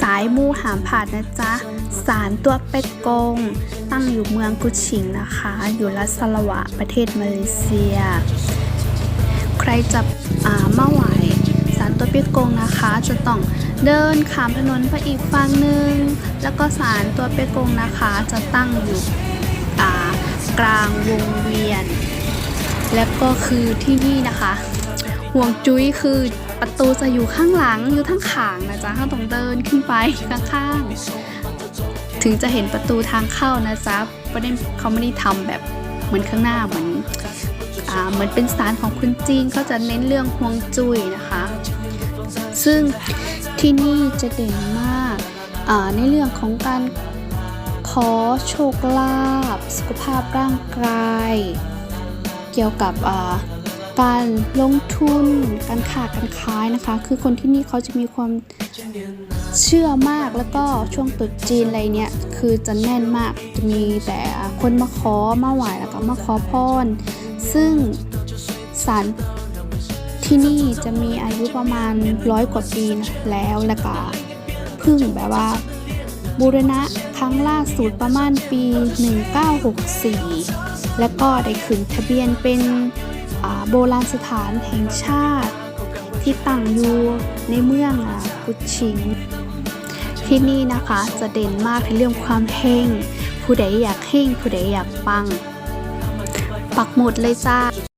สายมูหามผานนะจ๊ะศาลตัวเป็กกง ตั้งอยู่เมืองกุชิงนะคะ อยู่รัสลวะประเทศมาเลเซีย ใครจะอ่ามาไหวศาลตัวเป็กกงนะคะ จะต้องเดินข้ามถนนไปอีกฝั่งหนึ่ง แล้วก็ศาลตัวเป็กกงนะคะ จะตั้งอยู่อ่ากลางวงเวียน แล้วก็คือที่นี่นะคะ ห่วงจุ้ยคือ ประตูจะอยู่ข้างหลังอยู่ทั้งขางนะจ๊ะข้างตรงเดินขึ้นไปข้างๆ ถึงจะเห็นประตูทางเข้านะจ๊ะไม่ได้เขาไม่ได้ทำแบบเหมือนข้างหน้าเหมือนอ่าเหมือนเป็นสานของคนจีนเขาจะเน้นเรื่องห่วงจุ้ยนะคะ ซึ่งที่นี่จะเด่นมากอ่าในเรื่องของการขอโชคลาภสุขภาพร่างกาย เกี่ยวกับอ่า การลงทุน การค้าการขายนะคะ คือคนที่นี่เขาจะมีความเชื่อมากแล้วก็ช่วงตรุษจีนอะไรเนี่ยคือจะแน่นมากจะมีแต่คนมาขอมาไหว้แล้วก็มาขอพร ซึ่งศาลที่นี่จะมีอายุประมาณร้อยกว่าปีนะแล้วแล้วก็เพึ่งแบบว่าบูรณะครั้งล่าสุดประมาณปี 1964 และก็ได้ขึ้นทะเบียนเป็น โบราณสถานแห่งชาติ ที่ตั้งอยู่ในเมืองกุชิง ที่นี่นะคะจะเด่นมากในเรื่องความเฮงผู้ใดอยากเฮงผู้ใดอยากปัง ปักหมุดเลยจ้า